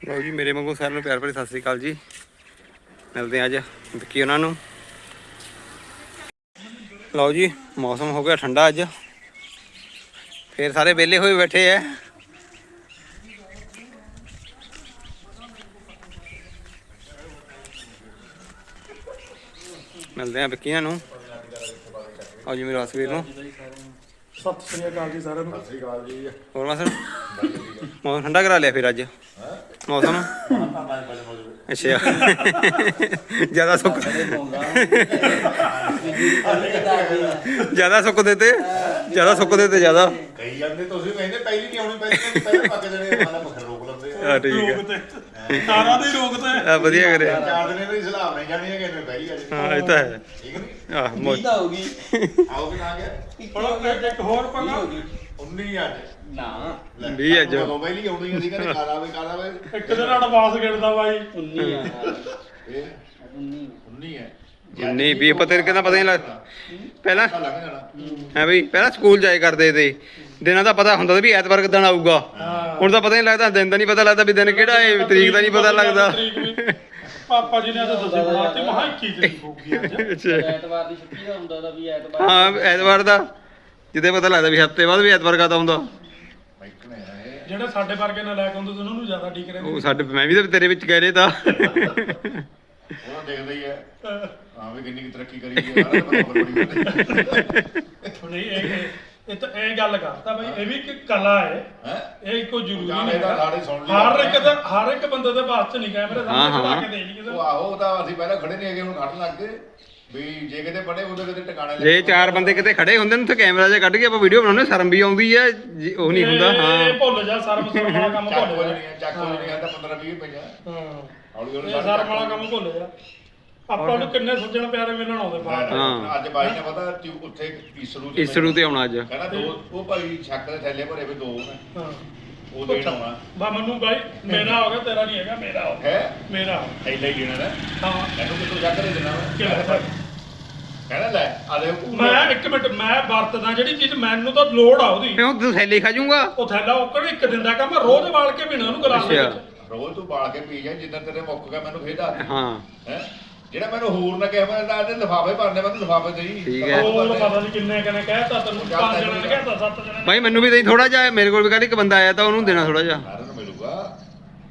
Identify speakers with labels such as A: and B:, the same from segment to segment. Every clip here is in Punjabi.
A: ਲਓ ਜੀ ਮੇਰੇ ਵਾਂਗੂ ਸਾਰਿਆਂ ਨੂੰ ਪਿਆਰ ਭਰੀ ਸਤਿ ਸ੍ਰੀ ਅਕਾਲ ਜੀ। ਮਿਲਦੇ ਹਾਂ ਅੱਜ ਵਿੱਕੀ ਉਹਨਾਂ ਨੂੰ। ਲਓ ਜੀ ਮੌਸਮ ਹੋ ਗਿਆ ਠੰਡਾ ਅੱਜ। ਫੇਰ ਸਾਰੇ ਵਿਹਲੇ ਹੋਏ ਬੈਠੇ ਐ। ਮਿਲਦੇ ਹਾਂ ਵਿੱਕੀ ਉਹਨਾਂ ਨੂੰ। ਆਓ ਜੀ ਮੇਰੇ ਵੀਰ ਨੂੰ।
B: ਸਤਿ ਸ੍ਰੀ ਅਕਾਲ ਜੀ ਸਾਰਿਆਂ ਨੂੰ।
A: ਹੋਰ ਮਸਨ ਮੌਸਮ ਠੰਡਾ ਕਰਾ ਲਿਆ ਫਿਰ ਅੱਜ। ਮੌਸਮ? ਅੱਛਾ। ਜ਼ਿਆਦਾ ਸੁੱਕ ਜ਼ਿਆਦਾ ਸੁੱਕ ਦਿੱਤੇ ਜ਼ਿਆਦਾ ਸੁੱਕ ਦਿੱਤੇ ਜ਼ਿਆਦਾ?
C: ਕਈ ਜਾਂਦੇ ਤੁਸੀਂ ਕਹਿੰਦੇ ਪਹਿਲੀ ਨਹੀਂ ਆਉਣੀ ਪਹਿਲੀ ਪਹਿਲਾਂ ਪੱਕ ਜਣੇ ਮਾਨਾ ਪੱਖਰ ਰੋਕ ਲੈਂਦੇ ਆ।
A: ਠੀਕ
B: ਤੇ। ਤਾਰਾਂ ਦੇ ਰੋਗ ਤੇ।
A: ਆ ਵਧੀਆ ਕਰਿਆ।
C: ਚਾਰ ਦਿਨੇ ਦੀ ਸਲਾਹ ਨਹੀਂ ਜਾਣੀ ਹੈ ਕਿ ਪਹਿਲੀ ਆ
A: ਹਾਂ ਇਹ ਤਾਂ ਹੈ।
C: ਠੀਕ ਨਹੀਂ?
A: ਆਹ ਮੌਜ
D: ਹੋ ਗਈ
C: ਆਓ ਵੀ ਆ ਗਿਆ।
B: ਹੁਣ ਇੱਕ ਹੋਰ ਪੰਗਾ
C: 19 ਅੱਜ।
D: ਨਾ।
A: ਵੀਹ ਅੱਜ।
C: ਉਦੋਂ ਪਹਿਲੀ ਆਉਣੀ ਸੀ ਕਹਿੰਦੇ ਖਾ ਲਾਵੇ ਖਾ ਲਾਵੇ
B: ਇੱਕ ਦਿਨ ਅਡਵਾਂਸ ਗਿਣਦਾ ਬਾਈ।
D: 19 ਆ।
C: ਇਹ
D: 19
C: 19 ਹੈ
A: ਨਹੀਂ ਵੀ ਪਤਾ ਨਹੀਂ ਕਿਹਦਾ ਪਤਾ ਨਹੀਂ ਲੱਗਦਾ ਪਹਿਲਾਂ
C: ਪਤਾ ਲੱਗ ਜਾਣਾ।
A: ਹੈ। ਬਈ ਪਹਿਲਾਂ ਸਕੂਲ ਜਾਏ ਕਰਦੇ ਤੇ। ਦਿਨਾਂ ਦਾ ਪਤਾ ਹੁੰਦਾ ਸੀ ਵੀ ਐਤਵਾਰ ਕਿਦਾਂ ਆਊਗਾ। ਹੁਣ ਤਾਂ ਪਤਾ ਨਹੀਂ ਲੱਗਦਾ ਦਿਨ ਦਾ ਨਹੀਂ ਪਤਾ ਲੱਗਦਾ ਵੀ ਦਿਨ ਕਿਹੜਾ ਹੈ ਤਰੀਕ ਦਾ ਨਹੀਂ ਪਤਾ ਲੱਗਦਾ।
B: ਤਰੀਕ ਵੀ। ਪਾਪਾ ਜੀ ਨੇ ਤਾਂ ਦੱਸੀ ਬਣਾਤੀ ਮਹਾ 21 ਤਰੀਕ ਹੋਊਗੀ ਅੱਜ।
D: ਐਤਵਾਰ ਦੀ ਛੁੱਟੀ ਦਾ ਹੁੰਦਾ ਦਾ ਵੀ ਐਤਵਾਰ
A: ਹਾਂ ਐਤਵਾਰ ਦਾ। ਜਿੱਦੇ ਪਤਾ ਲੱਗਦਾ ਵੀ ਹਫ਼ਤੇ ਬਾਅਦ ਵੀ ਐਤਵਾਰ ਕਾ ਆਉਂਦਾ।
C: ਮਾਈਕ ਨੇ ਆਏ
B: ਜਿਹੜੇ ਸਾਡੇ ਵਰਗੇ ਨਾਲ ਲੈ ਕੇ ਆਉਂਦੇ ਸੀ ਉਹਨਾਂ ਨੂੰ ਜ਼ਿਆਦਾ ਠੀਕ ਰਹਿੰਦੇ।
A: ਉਹ ਸਾਡੇ ਮੈਂ ਵੀ ਤਾਂ ਤੇਰੇ ਵਿੱਚ ਕਹਿ ਰਹੇ ਤਾਂ।
C: ਉਹਨਾਂ ਦੇਖਦਾ ਹੀ ਹੈ। ਹਾਂ ਵੀ ਕਿੰਨੀ ਕੁ ਤਰੱਕੀ ਕਰੀ ਹੈ ਸਾਰਾ ਪਤਾ ਬੜੀ ਬੜੀ
B: ਨਹੀਂ ਇਹ ਇਹ ਤਾਂ ਇਹ ਗੱਲ ਕਰਤਾ ਬਾਈ ਇਹ ਵੀ ਇੱਕ ਕਲਾ ਹੈ।
C: ਹੈ?
B: ਇਹ ਕੋਈ ਜ਼ਰੂਰੀ
C: ਜਾਣੇ
B: ਨਹੀਂ
C: ਦਾ
B: ਹੈਗਾ।
C: ਲਾੜੇ ਸੁਣ ਲਿਆ।
B: ਹਰ ਇੱਕ ਦਾ ਹਰ ਇੱਕ ਬੰਦੇ ਦੇ ਬਾਤ ਚ ਨਹੀਂ ਕੈਮਰੇ
A: ਹਾਂ,
B: ਸਾਹਮਣੇ
A: ਹਾਂ।
B: ਲਾ ਕੇ ਦੇ ਨਹੀਂ ਕਿਸੇ
C: ਉਹ ਆਹੋ ਉਹ ਤਾਂ ਅਸੀਂ ਪਹਿਲਾਂ ਖੜੇ ਨਹੀਂ ਹੈਗੇ ਹੁਣ ਖੜਨ ਲੱਗ ਗਏ। ਵੀ ਜੇ ਕਿਤੇ ਪੜੇ ਉਹਦੇ ਕਿਤੇ ਟਿਕਾਣੇ ਲੱਗੇ
A: ਜੇ ਚਾਰ ਬੰਦੇ ਕਿਤੇ ਖੜੇ ਹੁੰਦੇ ਨੇ ਤਾਂ ਕੈਮਰਾ ਜਿਹਾ ਕੱਢ ਕੇ ਆਪਾਂ ਵੀਡੀਓ ਬਣਾਉਣੇ ਸ਼ਰਮ ਵੀ ਆਉਂਦੀ ਹੈ ਜੀ, ਉਹ ਨਹੀਂ ਹੁੰਦਾ
B: ਇਹ
A: ਹਾਂ।
B: ਭੁੱਲ ਜਾ ਸਰਮ ਸਰਮ ਵਾਲਾ ਕੰਮ
C: ਚੱਕ
B: ਭੁੱਲ
C: ਹੋ
B: ਜਾ
C: ਜਣੀ ਚੱਕ ਹੋ ਜਣੀ ਤਾਂ 15 20 ਪਈਆਂ
B: ਹਾਂ।
C: ਹੌਲੀ ਹੌਲੀ
B: ਇਹ ਸਰਮ ਵਾਲਾ ਕੰਮ ਭੁੱਲ ਜਾ। ਆਪਾਂ ਨੂੰ ਕਿੰਨੇ ਸੱਜਣ ਪਿਆਰੇ ਮਿਲਣ ਆਉਂਦੇ ਬਾਹਰ।
A: ਹਾਂ।
C: ਅੱਜ ਬਾਈ ਨੇ ਪਤਾ ਕਿ ਉੱਥੇ ਈਸਰੂ
A: ਇਸ ਰੂ ਤੇ ਆਉਣਾ ਅੱਜ।
C: ਕਹਿੰਦਾ ਦੋ ਉਹ ਭਾਈ ਛੱਕ ਦੇ ਥੈਲੇ ਭਰੇ ਵੀ ਦੋ ਨੇ।
B: ਹਾਂ।
C: ਉਹ ਦੇਣ ਆਉਣਾ।
B: ਬਾ ਮੈਨੂੰ ਬਾਈ ਮੇਰਾ ਹੋ ਗਿਆ ਤੇਰਾ ਨਹੀਂ ਹੈਗਾ ਮੇਰਾ ਹੋ ਗਿਆ।
C: ਹੈ?
B: ਮੇਰਾ
C: ਥੈਲੇ ਹੀ ਦੇਣਾ ਨਾ?
B: ਹਾਂ।
C: ਮੈਨੂੰ ਕਿਤੋਂ ਛੱਕ ਦੇ ਦੇਣਾ ਵਾ।
B: ਕਿਹੜਾ?
C: ਕਹਿੰਦਾ ਲੈ ਆ ਦੇ
B: ਮੈਂ ਇੱਕ ਮਿੰਟ ਮੈਂ ਵਰਤਦਾ ਜਿਹੜੀ ਚੀਜ਼ ਮੈਨੂੰ ਤਾਂ ਲੋੜ ਆ ਉਹਦੀ।
A: ਕਿਉਂ ਤੂੰ ਥੈਲੇ ਖਾ ਜਾਊਗਾ?
B: ਉਹ ਥੈਲਾ ਉੱਕੜ ਇੱਕ ਦਿੰਦਾ ਕੰਮ ਰੋਜ਼ ਵਾਲ ਕੇ ਪੀਣਾ ਉਹਨੂੰ ਗਲਾਸ ਦੇ
A: ਅੱਛਾ।
B: ਵਿੱਚ।
C: ਰੋਜ਼ ਤੂੰ ਬਾਲ ਕੇ ਪੀ ਜਾ ਜਿੱਦਾਂ ਤੇਰੇ ਮੁੱਕ ਗਿਆ ਮੈਨੂੰ ਫੇਰ ਦੱਸ
A: ਹਾਂ।
C: ਹੈ? ਜਿਹੜਾ ਮੈਨੂੰ ਹੋਰ ਨਾ ਕਿਹਾ ਮੈਂ ਤਾਂ ਇਹਦੇ ਲਿਫਾਫੇ ਭਰਨੇ ਮੈਂ ਲਿਫਾਫੇ ਦੇ ਹੀ
A: ਠੀਕ ਹੈ।
B: ਉਹ ਪਤਾ ਨਹੀਂ ਕਿੰਨੇ ਕਿੰਨੇ ਕਹਿਤਾ ਤੈਨੂੰ ਪੰਜ ਜਣੇ ਨੇ ਕਹਿਤਾ ਸੱਤ ਜਣੇ ਨੇ
A: ਭਾਈ ਮੈਨੂੰ ਵੀ ਦੇਈ ਥੋੜਾ ਜਿਹਾ ਮੇਰੇ ਕੋਲ ਵੀ ਕੱਲ ਇੱਕ ਬੰਦਾ ਆਇਆ ਤਾਂ ਉਹਨੂੰ ਦੇਣਾ ਥੋੜਾ ਜਿਹਾ।
C: ਸਾਰਿਆਂ ਨੂੰ ਮਿਲੂਗਾ।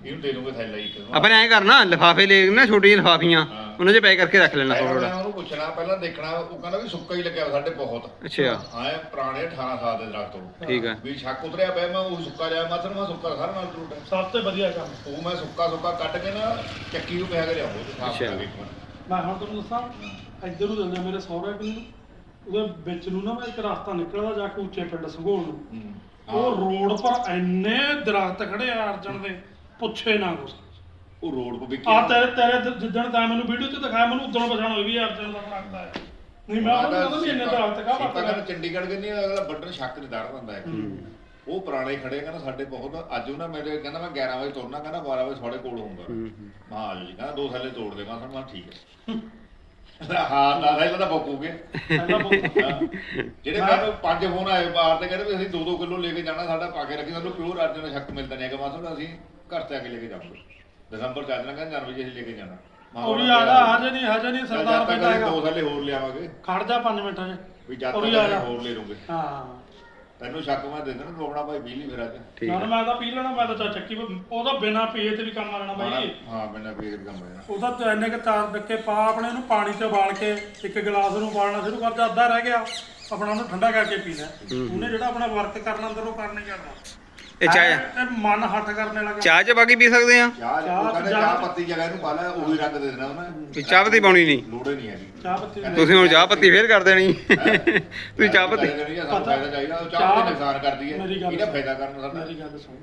C: ਇਹਨੂੰ ਦੇ ਦੂੰਗਾ ਥੈਲਾ ਇੱਕ।
A: ਆਪਾਂ ਨੇ ਐਂ ਕਰਨਾ ਲਿਫਾਫੇ ਲੈ ਛੋਟੀਆਂ ਲਿਫਾਫੀਆਂ। ਉਹਨਾਂ 'ਚ ਪੈਕ ਕਰਕੇ ਰੱਖ ਲੈਣਾ
C: ਮੈਂ
A: ਥੋੜਾ
C: ਉਹਨੂੰ ਪੁੱਛਣਾ ਪਹਿਲਾਂ ਦੇਖਣਾ ਉਹ ਕਹਿੰਦਾ ਵੀ ਸੁੱਕਾ ਹੀ ਲੱਗਿਆ ਸਾਡੇ ਬਹੁਤ।
A: ਅੱਛਾ।
C: ਆਏ ਪੁਰਾਣੇ 18 ਸਾਲ ਦੇ ਦਰਖਤ ਤੋਂ
A: ਠੀਕ ਹੈ
C: ਵੀ ਛੱਕ ਉਤਰਿਆ ਪਿਆ ਮੈਂ ਉਹ ਸੁੱਕਾ ਲਿਆ ਮਸਰ ਮੈਂ ਸੁੱਕਾ ਸਾਰਾ ਨਾਲ ਟੁੱਟ
B: ਸਭ ਤੋਂ ਵਧੀਆ ਕੰਮ।
C: ਉਹ ਮੈਂ ਸੁੱਕਾ ਸੁੱਕਾ ਕੱਟ ਕੇ ਨਾ ਚੱਕੀ ਨੂੰ ਪਿਆ ਕੇ ਲਿਆਉਂਦਾ ਤੇ ਸਾਫ਼
A: ਅੱਛਾ।
C: ਕਰਕੇ
B: ਮੈਂ ਹੁਣ ਤੁਹਾਨੂੰ ਦੱਸਾਂ ਇੱਧਰ ਨੂੰ ਜਾਂਦੇ ਮੇਰੇ ਸਹੁਰੇ ਕੋਲ ਨੂੰ। ਉਹਦੇ ਵਿੱਚ ਨੂੰ ਨਾ ਮੈਂ ਇੱਕ ਰਸਤਾ ਨਿਕਲਦਾ ਜਾ ਕੇ ਉੱਚੇ ਪਿੰਡ ਸੰਘੋਲ ਨੂੰ।
C: ਹੂੰ।
B: ਉਹ ਰੋਡ ਪਰ ਇੰਨੇ ਦਰਖਤ ਖੜੇ ਆ ਅਰਜਨ ਦੇ ਪੁੱਛੇ ਨਾ ਕੁਛ।
C: ਉਹ ਰੋਡ 'ਤੇ
B: ਆ ਤੇਰੇ ਤੇਰੇ ਜਿੱਦਣ ਤਾਂ ਮੈਨੂੰ ਵੀਡੀਓ 'ਚ ਦਿਖਾਇਆ ਮੈਨੂੰ ਉਦੋਂ ਪਛਾਣ ਹੋਈ ਵੀ ਇਹ ਅਰਜਨ ਦਾ ਦਰਖਤ ਹੈ। ਨਹੀਂ ਮੈਂ ਉਹਨੂੰ ਕਹਿੰਦਾ ਵੀ ਇੰਨੇ ਦਰਖਤ ਕਾ ਵਰਤਦਾ
C: ਕਹਿੰਦਾ ਚੰਡੀਗੜ੍ਹ ਕਹਿੰਦੀ ਅਗਲਾ ਬੱਟਰ ਛੱਕ ਦੇ ਦਰ ਦਿੰਦਾ ਹੈ। ਉਹ ਪੁਰਾਣੇ ਖੜੇ ਕਹਿੰਦਾ ਸਾਡੇ ਬਹੁਤ ਅੱਜ ਉਹਨਾਂ ਮੇਰੇ ਕਹਿੰਦਾ ਮੈਂ 11 ਵਜੇ ਤੁਰਨਾ ਕਹਿੰਦਾ 12 ਵਜੇ ਤੁਹਾਡੇ ਕੋਲ ਹੋਊਗਾ। ਮੈਂ ਆ ਜੀ ਕਹਿੰਦਾ ਦੋ ਥੱਲੇ ਤੋੜ ਦੇ ਮੈਂ ਕਿਹਾ ਠੀਕ ਹੈ। ਹਾਂ ਨਾ ਥੈਲਾ ਤਾਂ ਬੁੱਕੂਗੇ ਜਿਹੜੇ ਮੈਨੂੰ ਪੰਜ ਫੋਨ ਆਏ ਬਾਹਰ ਤੇ ਕਹਿੰਦੇ ਵੀ ਅਸੀਂ 2-2 ਕਿਲੋ ਲੈ ਕੇ ਜਾਣਾ ਸਾਡਾ ਪਾ ਕੇ ਰੱਖੀ ਸਾਨੂੰ ਪਿਓਰ ਅਰਜਨ ਦਾ ਸ਼ੱਕ ਮਿਲਦਾ ਨਹੀਂ ਹੈਗਾ ਮਾਸੜ ਅਸੀਂ ਘਰ ਤੇ ਆ ਕੇ ਲੈ ਕੇ ਜਾਵਾਂਗੇ। ਦਸੰਬਰ ਚ ਆ ਜਾਣਾ ਕਹਿੰਦਾ ਜਨਵਰੀ ਚ ਅਸੀਂ ਲੈ ਕੇ ਜਾਣਾ। ਮੈਂ
B: ਉਹ ਵੀ
C: ਕਿਹਾ
B: ਹਜੇ ਨਹੀਂ ਹਜੇ ਨਹੀਂ
C: ਚੱਲ
B: ਸਰਦਾਰ
C: ਜਦ ਤੱਕ
B: ਬੈਠਾ
C: ਅਸੀਂ ਦੋ ਥੱਲੇ ਹੋਰ ਲਿਆਵਾਂਗੇ।
B: ਖੜ ਜਾ 5 ਮਿੰਟਾਂ 'ਚ
C: ਵੀ ਜਦ
B: ਉਹ
C: ਤੱਕ
B: ਵੀ
C: ਅਸੀਂ। ਹੋਰ ਲੈ ਲੂਗੇ
B: ਹਾਂ।
C: ਤੈਨੂੰ ਸ਼ੱਕ ਮੈਂ ਦੇ ਦੇਣਾ ਆਪਣਾ ਭਾਈ ਬਿਜਲੀ ਫਿਰ ਅੱਜ।
A: ਠੀਕ
B: ਨਾ
A: ਹੈ
B: ਮੈਂ ਤਾਂ ਪੀ ਲੈਣਾ ਮੈਂ ਤਾਂ ਚਾ ਚੱਕੀ ਉਹਦਾ ਬਿਨਾ ਪੀਏ ਤੇ ਵੀ ਕੰਮ ਆ ਜਾਣਾ ਬਾਈ
C: ਹਾਂ ਵੀ ਇਹ ਕੰਮ ਹੈ
B: ਉਹਦਾ ਤਾਂ ਇੰਨੇ ਕੁ ਚਾਰ ਡੱਕੇ ਪਾ ਆਪਣੇ ਨੂੰ ਪਾਣੀ 'ਚ ਉਬਾਲ ਕੇ ਇੱਕ ਗਲਾਸ ਨੂੰ ਉਬਾਲਣਾ ਸ਼ੁਰੂ ਕਰ ਜਾ ਅੱਧਾ ਰਹਿ ਗਿਆ। ਆਪਣਾ ਉਹਨੂੰ ਠੰਡਾ ਕਰਕੇ ਪੀਣਾ। ਉਹਨੇ ਜਿਹੜਾ ਆਪਣਾ ਵਰਕ ਕਰਨਾ ਅੰਦਰ ਉਹ ਕਰਨਾ ਹੀ ਕਰਨਾ।
A: ਇਹ ਚਾਹ
B: ਇਹ ਮਨ ਹੱਠ ਕਰਨੇ ਲੱਗਾ
A: ਚਾਹ 'ਚ ਬਾਕੀ ਪੀ ਸਕਦੇ ਆ।
C: ਚਾਹ ਕਹਿੰਦੇ ਪੱਤੀ ਜਗ੍ਹਾ ਇਹਨੂੰ ਪਾ ਲੈ ਉਹੀ ਰੰਗ ਦੇ ਦੇਣਾ ਉਹਨੇ।
A: ਚਾਹ ਪੱਤੀ ਪਾਉਣੀ ਨਹੀਂ।
C: ਲੋੜੇ ਨਹੀਂ ਹੈਗੀ।
B: ਚਾਹ ਪੱਤੀ ਦੀ-
A: ਤੁਸੀਂ ਹੁਣ ਚਾਹ ਪੱਤੀ ਫੇਰ ਕਰ ਦੇਣੀ। ਤੁਸੀਂ ਚਾਹ ਪੱਤੀ
C: ਸਾਨੂੰ ਫਾਇਦਾ ਚਾਹੀਦਾ ਉਹ ਚਾਹ
B: ਚਾਹ-
C: ਪੱਤੀ ਨੁਕਸਾਨ ਕਰਦੀ ਹੈ।
B: ਮੇਰੀ ਗੱਲ
C: ਇਹਦਾ
B: ਸੁਣ।
C: ਫਾਇਦਾ ਕਰਨ ਸਾਡਾ।
B: ਮੇਰੀ ਗੱਲ ਸੁਣ।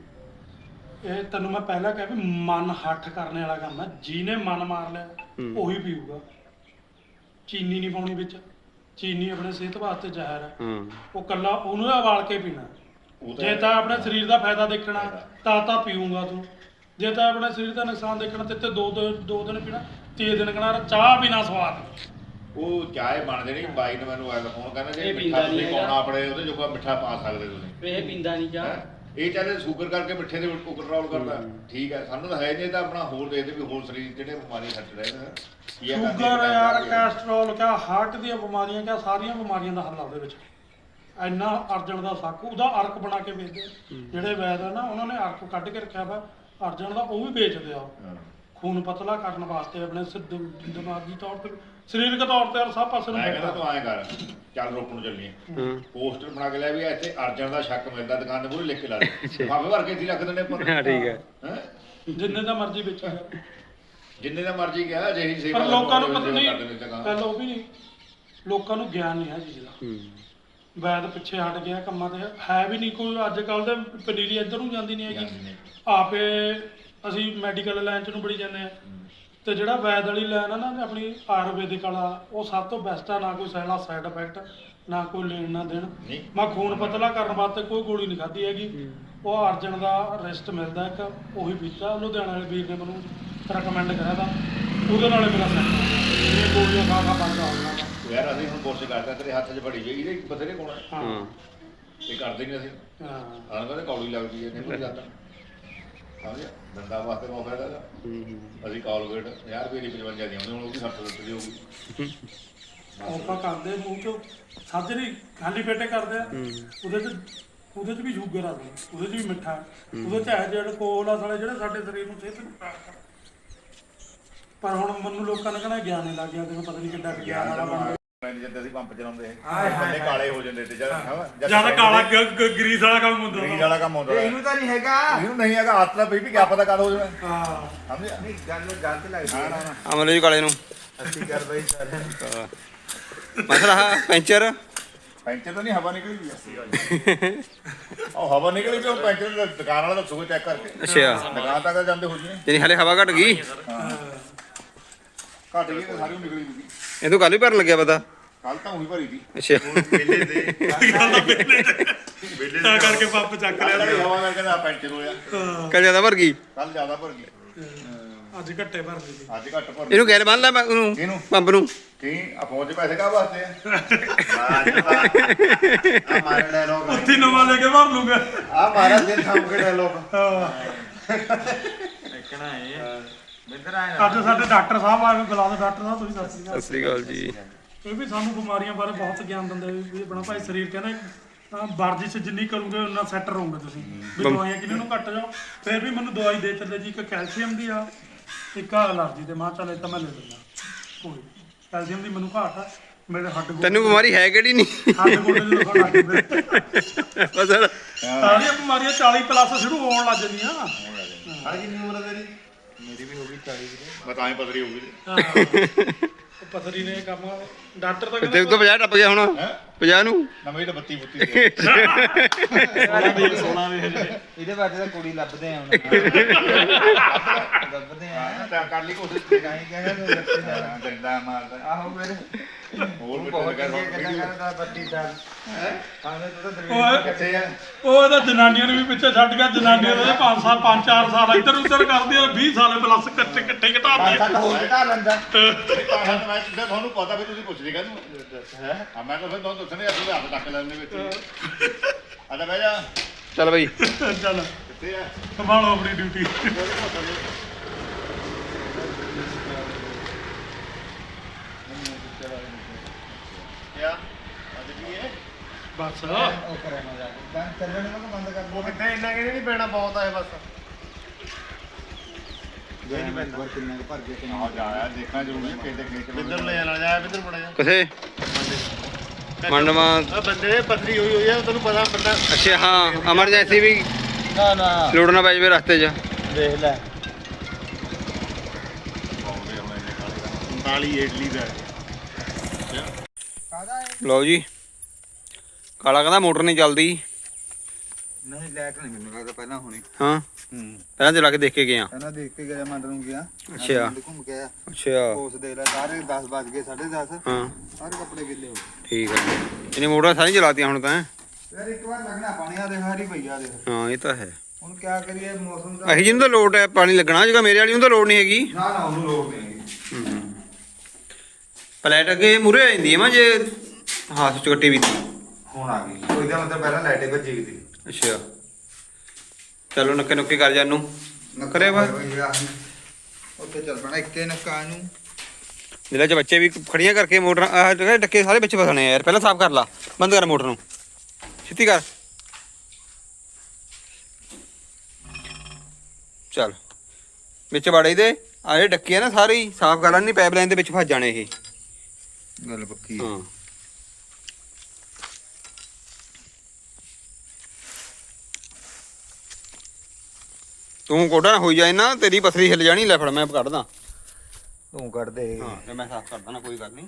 B: ਇਹ ਤੈਨੂੰ ਮੈਂ ਪਹਿਲਾਂ ਕਿਹਾ ਵੀ ਮਨ ਹੱਠ ਕਰਨੇ ਵਾਲਾ ਕੰਮ ਹੈ। ਜਿਹਨੇ ਮਨ ਮਾਰ ਲਿਆ ਉਹੀ ਪੀਊਗਾ। ਚੀਨੀ ਨਹੀਂ ਪਾਉਣੀ ਵਿੱਚ। ਚੀਨੀ ਆਪਣੇ ਸਿਹਤ ਵਾਸਤੇ ਜ਼ਹਿਰ ਹੈ।
A: ਹਾਂ।
B: ਉਹ ਕੱਲਾ ਉਹਨੂੰ ਹੀ ਉਬਾਲ ਕੇ ਪੀਣਾ।
C: ਉਹ
B: ਜੇ ਤਾਂ ਆਪਣੇ ਸਰੀਰ ਦਾ ਫਾਇਦਾ ਦੇਖਣਾ ਤਾਂ ਤਾਂ ਪੀਊਂਗਾ ਤੂੰ। ਜੇ ਤਾਂ ਆਪਣੇ ਸਰੀਰ ਦਾ ਨੁਕਸਾਨ ਦੇਖਣਾ ਤੇ ਤੇ ਦੋ ਦੋ ਦੋ ਦਿਨ ਪੀਣਾ ਤੀਏ ਦਿਨ ਕਹਣਾ ਚਾਹ ਪੀਣਾ ਸਵਾਦ।
C: ਉਹ ਚਾਹ ਬਣ ਜਣੀ ਬਾਈ ਨੇ ਮੈਨੂੰ ਆਇਆ ਫੋਨ ਕਹਿੰਦਾ ਜੇ
D: ਇਹ
C: ਮਿੱਠਾ
D: ਪੀਂਦਾ
C: ਤੁਸੀਂ
D: ਨਹੀਂ
C: ਪਾਉਣਾ
D: ਹੈਗਾ।
C: ਆਪਣੇ ਉਹਦੇ ਜੋਗਾ ਮਿੱਠਾ ਪਾ ਸਕਦੇ ਤੁਸੀਂ।
D: ਇਹ ਪੀਂਦਾ ਨਹੀਂ ਚਾਹ।
C: ਹੈਂ? ਇਹ ਚਾਹੇ ਸ਼ੂਗਰ ਕਰਕੇ ਮਿੱਠੇ ਦੇ ਉੱਪਰ ਕੰਟਰੋਲ ਕਰਦਾ। ਠੀਕ ਹੈ ਸਾਨੂੰ ਤਾਂ ਹੈ ਨਹੀਂ ਇਹ ਤਾਂ ਆਪਣਾ ਹੋਰ ਦੇਖਦੇ ਵੀ ਹੋਰ ਸਰੀਰ ਜਿਹੜੇ ਬਿਮਾਰੀ ਖੱਟ ਰਹੇ ਨੇ ਕੀ ਕਰਦੇ
B: ਸ਼ੂਗਰ ਯਾਰ
C: ਕੀ ਆ।
B: ਕੈਸਟਰੋਲ ਕਿਆ ਹਾਰਟ ਦੀਆਂ ਬਿਮਾਰੀਆਂ ਕਿਆ ਸਾਰੀਆਂ ਬਿਮਾਰੀਆਂ ਦਾ ਹੱਲ ਆ ਉਹਦੇ ਵਿੱਚ। ਇੰਨਾ ਅਰਜਨ ਦਾ ਸਾਕੂ ਉਹਦਾ ਅਰਕ ਬਣਾ ਕੇ ਵੇਚਦੇ। ਜਿਹੜੇ ਵੈਦ ਆ ਨਾ ਉਹਨਾਂ ਨੇ ਅਰਕ ਕੱਢ ਕੇ ਰੱਖਿਆ ਵਾ ਅਰਜਨ ਦਾ ਉਹ ਵੀ ਵੇਚਦੇ ਆ।
C: ਹਾਂ।
B: ਖੂਨ ਪਤਲਾ ਕਰਨ ਵਾਸਤੇ ਆਪਣੇ ਸਿੱਧ ਦਿਮਾਗੀ ਤੌਰ ਤੇ ਸਰੀਰਕ ਤੌਰ ਤੇ ਸਭ ਪਾਸੇ ਨੂੰ
C: ਮੈਂ ਕਹਿੰਦਾ ਤੂੰ ਐਂ ਕਰ ਚੱਲ ਰੋਪਣ ਨੂੰ ਚੱਲੀਏ।
A: ਹਾਂ।
C: ਪੋਸਟਰ ਬਣਾ ਕੇ ਲੈ ਵੀ ਇੱਥੇ ਅਰਜਨ ਦਾ ਸ਼ੱਕ ਮਿਲਦਾ ਦੁਕਾਨ ਦੇ ਮੂਹਰੇ ਲਿਖ ਕੇ ਲਾ ਦੇ। ਭਾਵੇਂ ਭਰ ਕੇ ਇੱਥੇ ਹੀ ਰੱਖ ਦਿੰਦੇ
A: ਹਾਂ ਠੀਕ ਹੈ।
C: ਹੈਂ?
B: ਜਿੰਨੇ ਦਾ ਮਰਜ਼ੀ ਵੇਚੋ
C: ਜਿੰਨੇ ਦਾ ਮਰਜ਼ੀ ਗਿਆ ਜਿਹੀ ਸੇਵਾ
B: ਪਰ ਲੋਕਾਂ ਨੂੰ ਪਤਾ ਨਹੀਂ
C: ਨੇ ਦੁਕਾਨ।
B: ਪਹਿਲਾਂ ਉਹ ਵੀ ਨਹੀਂ ਲੋਕਾਂ ਨੂੰ ਗਿਆਨ ਨਹੀਂ ਹੈ ਚੀਜ਼ ਦਾ।
A: ਹੂੰ।
B: ਵੈਦ ਪਿੱਛੇ ਹਟ ਗਿਆ ਕੰਮਾਂ ਤੇ। ਹੈ ਵੀ ਨਹੀਂ ਕੋਈ। ਅੱਜ ਕੱਲ ਦੇ ਪਨੀਰੀ ਇੱਧਰ ਨੂੰ ਜਾਂਦੀ ਨਹੀਂ
C: ਜਾਂਦੀ
B: ਹੈਗੀ।
C: ਨਹੀਂ।
B: ਆਪੇ ਅਸੀਂ ਮੈਡੀਕਲ ਲਾਈਨ ਚ ਨੂੰ ਬੜੀ ਜਾਂਦੇ ਆ ਤੇ ਜਿਹੜਾ ਵੈਦ ਵਾਲੀ ਲਾਈਨ ਆ ਨਾ ਆਪਣੀ ਆਯੁਰਵੈਦਿਕ ਵਾਲਾ ਉਹ ਸਭ ਤੋਂ ਬੈਸਟ ਆ। ਨਾ ਕੋਈ ਸਹਿਲਾ ਸਾਈਡ ਇਫੈਕਟ ਨਾ ਕੋਈ ਲੈਣ ਨਾ ਦੇਣ।
C: ਨਹੀਂ।
B: ਮੈਂ ਖੂਨ ਪਤਲਾ ਕਰਨ ਵਾਸਤੇ ਕੋਈ ਗੋਲੀ ਨਹੀਂ ਖਾਧੀ ਹੈਗੀ। ਉਹ ਅਰਜਨ ਦਾ ਰਿਸਟ ਮਿਲਦਾ ਇੱਕ ਉਹੀ ਪੀਤਾ। ਲੁਧਿਆਣਾ ਵਾਲੇ ਵੀਰ ਨੇ ਮੈਨੂੰ ਰეკਮੈਂਡ ਕਰਿਆ ਤਾਂ। ਉਹਦੇ ਨਾਲੇ ਮੇਰਾ ਸੈੱਟ ਇਹ ਗੋਲੀਆਂ ਖਾ ਖਾ ਬੰਦ ਹੋ ਜਾਣਾ
C: ਯਾਰ ਅਸੀਂ ਹੁਣ ਕੋਸ਼ਿਸ਼ ਕਰਦੇ ਹਾਂ, ਤੇਰੇ ਹੱਥ 'ਚ ਬੜੀ ਜਿਹੀ ਇਹਦੇ ਬਥੇਰੇ ਕੋਣ ਹੈ
B: ਹਾਂ।
A: ਹਾਂ।
C: ਇਹ ਕਰਦੇ ਨਹੀਂ ਅਸੀਂ।
B: ਹਾਂ।
C: ਆਣ ਕਹਿੰਦੇ ਕੌੜੀ ਲੱਗਦੀ ਹੈ ਨਹੀਂ ਕੋਈ ਜਾਂਦਾ ਸਮਝਿਆ ਦੰਦਾਂ ਵਾਸਤੇ ਮੌਕਾ।
A: ਹੂੰ, ਹੂੰ।
C: ਅਸੀਂ ਕਾਲਗੇਟ 50 ਰੁਪਏ ਦੀ 55 ਦੀ ਆਉਂਦੀ ਹੁਣ ਉਹ ਵੀ 60 ਰੁਪਏ ਦੀ ਹੋਊਗੀ।
B: ਆਪਾਂ ਕਰਦੇ ਮੂੰਹ ਚੋਂ। ਸਾਜਰੀ ਖਾਲੀ ਪੇਟੇ ਕਰਦੇ ਆ
A: ਹੂੰ।
B: ਉਹਦੇ ਚ ਉਹਦੇ ਚ ਵੀ ਸ਼ੂਗਰ ਆ ਗਈ ਉਹਦੇ ਚ ਵੀ ਮਿੱਠਾ। ਹੈ। ਉਹਦੇ ਚ ਹੈ ਜਿਹੜਾ ਕੋਲ ਆ ਸਾਲੇ ਜਿਹੜੇ ਸਾਡੇ ਸਰੀਰ ਨੂੰ ਸਿਹਤ ਨੂੰ ਪਰ ਹੁਣ ਮੈਨੂੰ ਲੋਕਾਂ ਨੇ ਕਹਿਣਾ ਗਿਆਨ ਨਹੀਂ ਲੱਗ ਗਿਆ ਤੈਨੂੰ ਪਤਾ ਨਹੀਂ ਕਿੱਡਾ ਗਿਆਨ ਵਾਲਾ ਬਣ ਗਿਆ
C: ਜਿੱਦਾਂ ਅਸੀਂ ਪੰਪ ਚਲਾਉਂਦੇ ਬੰਦੇ ਕਾਲੇ ਹੋ ਜਾਂਦੇ ਤੇ ਜਦ
B: ਜ਼ਿਆਦਾ ਕਾਲਾ ਗਰੀਸ ਵਾਲਾ ਕੰਮ ਹੁੰਦਾ
C: ਗਰੀਸ ਵਾਲਾ ਕੰਮ ਹੁੰਦਾ
E: ਇਹਨੂੰ ਤਾਂ ਨਹੀਂ ਹੈਗਾ।
C: ਇਹਨੂੰ ਨਹੀਂ ਹੈਗਾ ਹੱਥ ਦਾ ਵੀ ਕੀ ਪਤਾ ਕਦ ਹੋ ਜਾਣਾ
B: ਹਾਂ।
C: ਸਮਝਿਆ?
E: ਨਹੀਂ ਗੱਲ ਗਲਤ ਲੱਗਦੀ
C: ਨਾ ਨਾ। ਨਾ
A: ਅਮਲੇ ਜੀ ਕਾਲੇ ਨੂੰ।
E: ਅਸੀਂ ਕਰ ਬਈ ਸਾਰਿਆਂ ਨੂੰ।
A: ਮਸਲਾ ਆਹ ਪੈਂਚਰ।
C: ਪੈਂਚਰ ਤਾਂ ਨਹੀਂ ਹਵਾ ਨਿਕਲੀ ਵੀ ਉਹ ਹਵਾ ਨਿਕਲੀ ਤੇ ਉਹ ਪੈਂਚਰ ਦਾ ਦੁਕਾਨ ਵਾਲਾ ਦੱਸੂਗਾ ਚੈੱਕ ਕਰਕੇ।
A: ਅੱਛਾ।
C: ਦੁਕਾਨ ਤੱਕ ਜਾਂਦੇ ਹੋ ਜੀ
A: ਯਾਨੀ ਹਲੇ ਹਵਾ ਘਟ ਗਈ?
C: ਘੱਟ ਗਈ ਤੇ ਸਾਰੀ ਓ ਨਿਕਲੀ ਵੀ
A: ਇਹ ਤੋਂ ਕੱਲ ਵੀ ਭਰਨ ਲੱਗਿਆ ਪਤਾ।
C: ਕੱਲ ਤਾਂ ਉਹੀ ਭਰੀ ਸੀ।
A: ਅੱਛਾ।
B: ਤਾਂ। ਕਰਕੇ ਪੰਪ ਚੱਕ ਲਿਆ।
C: ਵਾਲੀ ਹਵਾ ਕਰਕੇ ਤਾਂ ਪੈਂਚਰ ਹੋਇਆ
A: ਕੱਲ ਜ਼ਿਆਦਾ ਭਰ ਗਈ?
C: ਕੱਲ ਜ਼ਿਆਦਾ ਭਰ ਗਈ।
B: ਅੱਜ ਘੱਟੇ ਭਰ ਲਈ ਸੀ।
C: ਅੱਜ ਘੱਟ ਭਰ
A: ਇਹਨੂੰ ਗੈਲ ਬੰਨ ਲੈ ਮੈਂ ਉਹਨੂੰ
C: ਇਹਨੂੰ
A: ਪੰਪ ਨੂੰ।
C: ਕੀ ਆ ਫੌਜ 'ਚ ਪੈਸੇ ਕਾ ਵਾਸਤੇ ਆ?
E: ਮਾਰਨ ਡਾਇਲੋਗ
B: ਉੱਥੇ ਨਵਾਂ ਲੈ ਕੇ ਭਰ ਲੂੰਗਾ।
E: ਆ ਮਾਰਾ ਦਿਨ ਥੰਮ ਕੇ ਡਾਇਲੋਗ
B: ਹਾਂ।
E: ਦੇਖਣਾ ਹੈ।
B: ਅੱਜ ਸਾਡੇ ਡਾਕਟਰ ਸਾਹਿਬ ਆ ਕੇ ਬੁਲਾ ਦਿਓ ਡਾਕਟਰ ਸਾਹਿਬ ਤੁਸੀਂ ਦੱਸ ਦਿਓ।
A: ਸਤਿ ਸ੍ਰੀ ਅਕਾਲ ਜੀ।
B: ਇਹ ਵੀ ਸਾਨੂੰ ਬਿਮਾਰੀਆਂ ਬਾਰੇ ਬਹੁਤ ਗਿਆਨ ਦਿੰਦੇ ਵੀ ਵੀ ਆਪਣਾ ਭਾਈ ਸਰੀਰ ਕਹਿੰਦਾ ਤਾਂ ਵਰਜਿਸ਼ ਜਿੰਨੀ ਕਰੋਗੇ ਉਨਾ ਸੈੱਟ ਰਹੋਗੇ ਤੁਸੀਂ। ਵੀ ਦਵਾਈਆਂ ਕਿੰਨੇ ਨੂੰ ਘੱਟ ਜਾਓ। ਫਿਰ ਵੀ ਮੈਨੂੰ ਦਵਾਈ ਦੇ ਚੱਲੇ ਜੀ ਇੱਕ ਕੈਲਸ਼ੀਅਮ ਦੀ ਆ ਇੱਕ ਆ ਅਲਰਜੀ ਦੇ ਮਾਂ ਚੱਲੇ ਤਾਂ ਮੈਂ ਲੈ ਲੈਂਦਾ। ਕੋਈ ਕੈਲਸ਼ੀਅਮ ਦੀ ਮੈਨੂੰ ਘਾਟ ਆ ਮੇਰੇ ਹੱਡ ਗੋਡੇ
A: ਤੈਨੂੰ ਬਿਮਾਰੀ ਹੈ ਕਿਹੜੀ ਨਹੀਂ
B: ਹੱਡ ਗੋਡੇ ਦੇ ਦੁਖਣ ਲੱਗ ਪਏ
A: ਬਸ
B: ਸਾਰੀਆਂ ਬਿਮਾਰੀਆਂ 40 ਪਲੱਸ ਸ਼ੁਰੂ ਹੋਣ ਲੱਗ ਜਾਂਦੀਆਂ।
E: ਆ ਕਿੰਨੀ ਉਮਰ ਹੈ ਤੇਰੀ? ਮੇਰੀ ਵੀ ਹੋ ਗਈ 40 ਦੀ
C: ਮੈਂ ਤਾਂ ਹੀ ਪਤਰੀ ਹੋ ਗਈ
B: ਹਾਂ। ਉਹ ਪਥਰੀ ਨੇ ਕੰਮ ਡਾਕਟਰ ਤਾਂ ਕਹਿੰਦਾ
A: ਤੋਂ 50 ਟੱਪ ਗਿਆ ਹੁਣ।
C: ਹੈ?
A: 50 ਨੂੰ?
C: ਨਵੇਂ ਤਾਂ ਬੱਤੀ ਬੁੱਤੀ ਦੇ।
E: ਇਹਦੇ ਬਾਰੇ ਤਾਂ ਕੁੜੀ ਲੱਭਦੇ ਆ ਹੁਣ। ਲੱਭਦੇ ਆ।
C: ਤਾਂ ਕਰ ਲਈ ਕੋਸ਼ਿਸ਼।
E: ਕਾਹੀਂ ਕਹਿੰਦਾ ਤੂੰ ਲੱਭਦੇ ਜਾ
C: ਹਾਂ, ਡੰਡਾ ਮਾਰਦਾ।
E: ਆਹੋ ਫਿਰ।
C: ਹੋਰ ਵੀ
E: ਬਹੁਤ ਗੱਲਾਂ ਕਰਦਾ। ਬੱਤੀ ਦਾ। ਹੈ? ਆਵੇਂ ਤੂੰ ਤਾਂ ਦਰਵੇਸ਼
C: ਕਿੱਥੇ ਆ
B: ਉਹ ਇਹਦਾ ਜਨਾਨੀਆਂ ਨੂੰ ਵੀ ਪਿੱਛੇ ਛੱਡ ਗਿਆ। ਜਨਾਨੀਆਂ ਦੇ 5 ਸਾਲ 5-4 ਸਾਲ ਇੱਧਰ ਉੱਧਰ ਕਰਦੀਆਂ 20 ਸਾਲ ਪਲੱਸ ਇਕੱਠੇ ਇਕੱਠੇ ਘਟਾਉਂਦੇ
E: ਹੋਰ ਘਟਾ ਲੈਂਦਾ।
C: ਤਾਂ ਤੁਹਾਨੂੰ ਪਤਾ ਵੀ ਤੁਸੀਂ ਪੁੱਛਦੇ ਕਾਹਨੂੰ ਹੈ? ਆ ਮੈਂ ਤਾਂ ਫਿਰ ਤੁਹਾਨੂੰ ਦੱਸਣੇ ਅਸੀਂ ਹੱਥ ਟੱਕ ਲੈਣੇ ਵਿੱਚ। ਆ ਜਾ ਬਹਿ ਜਾ।
A: ਚੱਲ ਬਈ।
B: ਚੱਲ।
C: ਕਿੱਥੇ ਆ?
B: ਸੰਭਾਲੋ ਆਪਣੀ ਡਿਊਟੀ
C: ਕਿਆ? ਅੱਜ ਕੀ ਹੈ?
B: ਬਸ।
E: ਉਹ ਕਰੇ ਨਾ ਜਾ ਕੇ। ਬੰਦ ਚੱਲਣ ਨੂੰ ਬੰਦ ਕਰ ਦੋ
F: ਕਿੱਥੇ? ਇੰਨਾ ਕਿਹਨੇ ਨਹੀਂ ਪੈਣਾ ਬਹੁਤ ਆਏ ਬਸ।
E: ਜੇ ਨਹੀਂ ਵਰ ਕਿੰਨਾ ਕੁ ਭਰ
C: ਆ
E: ਕਿੰਨਾ
C: ਜਾ ਆ ਦੇਖਾਂ ਜ਼ਰੂਰ ਕਿਤੇ ਖੇਤ
F: ਬਿੰਦਰ ਲੈ ਜਾਣਾ? ਜਾਇਆ ਬਿੰਦਰ ਬੜਾ ਜਾ।
A: ਕਿਥੇ? ਮੰਡਵਾ।
F: ਆ ਬੰਦੇ ਦੇ ਪਥਰੀ ਹੋਈ ਹੋਈ ਆ ਤੈਨੂੰ ਪਤਾ ਬੰਦਾ
A: ਅੱਛਾ ਹਾਂ ਐਮਰਜੈਂਸੀ ਵੀ
E: ਨਾ ਨਾ।
A: ਲੋੜਨਾ ਪੈ ਜਾਵੇ ਰਸਤੇ 'ਚ।
E: ਦੇਖ ਲੈ।
C: ਪਾਉਂਦੇ ਹੁਣ ਇਹਨੇ ਕਾਲੇ ਦਾ
F: 39 ਇਡਲੀ ਦਾ।
E: ਕਾਦਾ
A: ਲਓ ਜੀ। ਕਾਲਾ ਕਹਿੰਦਾ ਮੋਟਰ ਨਹੀਂ ਚੱਲਦੀ।
E: ਨਹੀਂ ਲੈਟ ਨਹੀਂ ਮੈਨੂੰ ਲੱਗਦਾ ਪਹਿਲਾਂ ਹੋਣੀ।
A: ਹਾਂ।
E: ਹੂੰ
A: ਪਹਿਲਾਂ ਚਲਾ ਕੇ ਦੇਖ ਕੇ ਗਿਆ
E: ਪਹਿਲਾਂ ਦੇਖ ਕੇ ਗਿਆ ਮੰਡ ਨੂੰ ਗਿਆ।
A: ਅੱਛਾ।
E: ਮੰਡ ਘੁੰਮ ਕੇ ਆਇਆ।
A: ਅੱਛਾ।
E: ਉਸ ਦੇ ਲੈ ਸਾਰੇ 10 ਵੱਜ ਗਏ 10:30
A: ਹਾਂ।
E: ਸਾਰੇ ਕੱਪੜੇ ਗਿੱਲੇ ਹੋ ਗਏ।
A: ਠੀਕ ਹੈ ਇਹਨੇ ਮੋਟਰਾਂ ਸਾਰੀਆਂ ਚਲਾਤੀਆਂ ਹੁਣ ਤਾਂ
E: ਯਾਰ ਇੱਕ ਵਾਰ ਲੱਗਣਾ ਪਾਣੀ ਆ ਹਰੀ ਦੇਖ।
A: ਹਾਂ ਇਹ ਤਾਂ ਹੈ।
E: ਹੁਣ ਕਿਆ ਕਰੀਏ ਮੌਸਮ ਦਾ
A: ਅਹੀ ਜਿਹਨੂੰ ਤਾਂ ਲੋਡ ਹੈ ਪਾਣੀ ਲੱਗਣਾ ਜਿਹੜਾ ਮੇਰੇ ਵਾਲੀ ਨੂੰ ਤਾਂ ਲੋਡ ਨਹੀਂ ਹੈਗੀ।
E: ਨਾ ਨਾ ਉਹਨੂੰ ਲੋੜ ਨਹੀਂ ਹੈਗੀ।
A: ਪਲੇਟ ਅੱਗੇ ਮੂਰੇ ਆ ਜਾਂਦੀ ਹੈ ਮਾ ਜੇ ਹਾਥ ਚ ਕੱਟੀ ਵੀ। ਤੀ।
E: ਹੁਣ ਆ ਗਈ। ਕੋਈ ਦਾ ਮਤਲਬ ਪਹਿਲਾਂ ਲਾਈਟੇ ਭੱਜੀ ਗਈ
A: ਅੱਛਾ। ਚਲੋ ਨੱਕੇ ਨੁੱਕੇ ਕਰ ਜਾਨੂੰ ਕਰਿਆ ਵਾ।
E: ਉੱਥੇ ਚੱਲ ਪੈਣਾ ਇੱਕੇ ਨੱਕਾ ਨੂੰ
A: ਜਿਹੜਾ ਚ ਬੱਚੇ ਵੀ ਖੜੀਆਂ ਕਰਕੇ ਮੋਟਰ ਆਹ ਜਿਹੜੇ ਡੱਕੇ ਸਾਰੇ ਵਿੱਚ ਫਸਣੇ ਆ ਯਾਰ ਪਹਿਲਾਂ ਸਾਫ਼ ਕਰ ਲਾ ਬੰਦ ਕਰ ਮੋਟਰ ਨੂੰ। ਛੇਤੀ ਕਰ। ਚੱਲ। ਵਿੱਚ ਵੜੇ ਦੇ ਆ ਜਿਹੜੇ ਡੱਕੇ ਆ ਨਾ ਸਾਰੇ ਹੀ ਸਾਫ਼ ਕਰ ਲੈਣੀ ਪਾਈਪਲਾਈਨ ਦੇ ਵਿੱਚ ਫਸ ਜਾਣੇ ਇਹ।
E: ਗੱਲ ਪੱਕੀ
A: ਹਾਂ। ਤੂੰ ਕੋਡਾ ਨਾ ਹੋਈ ਜਾਏ ਨਾ ਤੇਰੀ ਪਥਰੀ ਹਿੱਲ ਜਾਣੀ ਲੈ ਫੜ ਮੈਂ ਕੱਢਦਾ।
E: ਤੂੰ ਕੱਢ ਦੇ
A: ਹਾਂ ਤੇ ਮੈਂ ਸਾਫ਼ ਕਰਦਾ ਨਾ ਕੋਈ ਗੱਲ ਨਹੀਂ।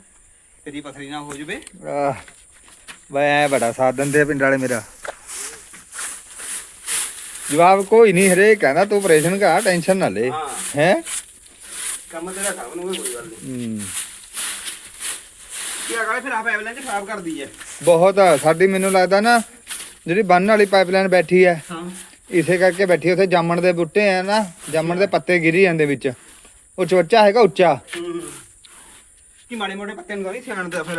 A: ਤੇਰੀ ਪਥਰੀ ਨਾ ਹੋ ਜਵੇ।
E: ਆਹ ਬਈ ਐ ਬੜਾ ਸਾਥ ਦਿੰਦੇ ਆ ਪਿੰਡ ਵਾਲੇ ਮੇਰਾ। ਜਵਾਬ ਕੋਈ ਨਹੀਂ ਹਰੇਕ ਕਹਿੰਦਾ ਤੂੰ ਆਪਰੇਸ਼ਨ ਕਾ ਟੈਨਸ਼ਨ ਨਾ ਲੈ।
A: ਹਾਂ।
E: ਹੈ?
A: ਕੰਮ ਤੇਰਾ ਸਭ ਨੂੰ ਕੋਈ ਗੱਲ ਨਹੀਂ।
E: ਹੂੰ।
A: ਕੀ ਅਗਲੇ ਫਿਰ ਆਪ ਐਵਲੈਂਸ ਖਰਾਬ ਕਰਦੀ ਹੈ
E: ਬਹੁਤ ਆ ਸਾਡੀ ਮੈਨੂੰ ਲੱਗਦਾ ਨਾ ਜਿਹੜੀ ਬੰਨ ਵਾਲੀ ਪਾਈਪਲਾਈਨ ਬੈਠੀ ਹੈ
A: ਹਾਂ।
E: ਇਸੇ ਕਰਕੇ ਬੈਠੀ ਉੱਥੇ ਜਾਮਣ ਦੇ ਬੂਟੇ ਆ ਨਾ ਜਾਮਣ ਦੇ ਪੱਤੇ ਗਿਰੀ ਜਾਂਦੇ ਵਿੱਚ। ਉਹ ਚਵੱਚਾ ਹੈਗਾ ਉੱਚਾ।
A: ਕੀ ਮਾੜੇ ਮੋਟੇ ਪੱਤੇ ਨੂੰ ਨਹੀਂ ਸਿਆਣਦਾ ਫਿਰ।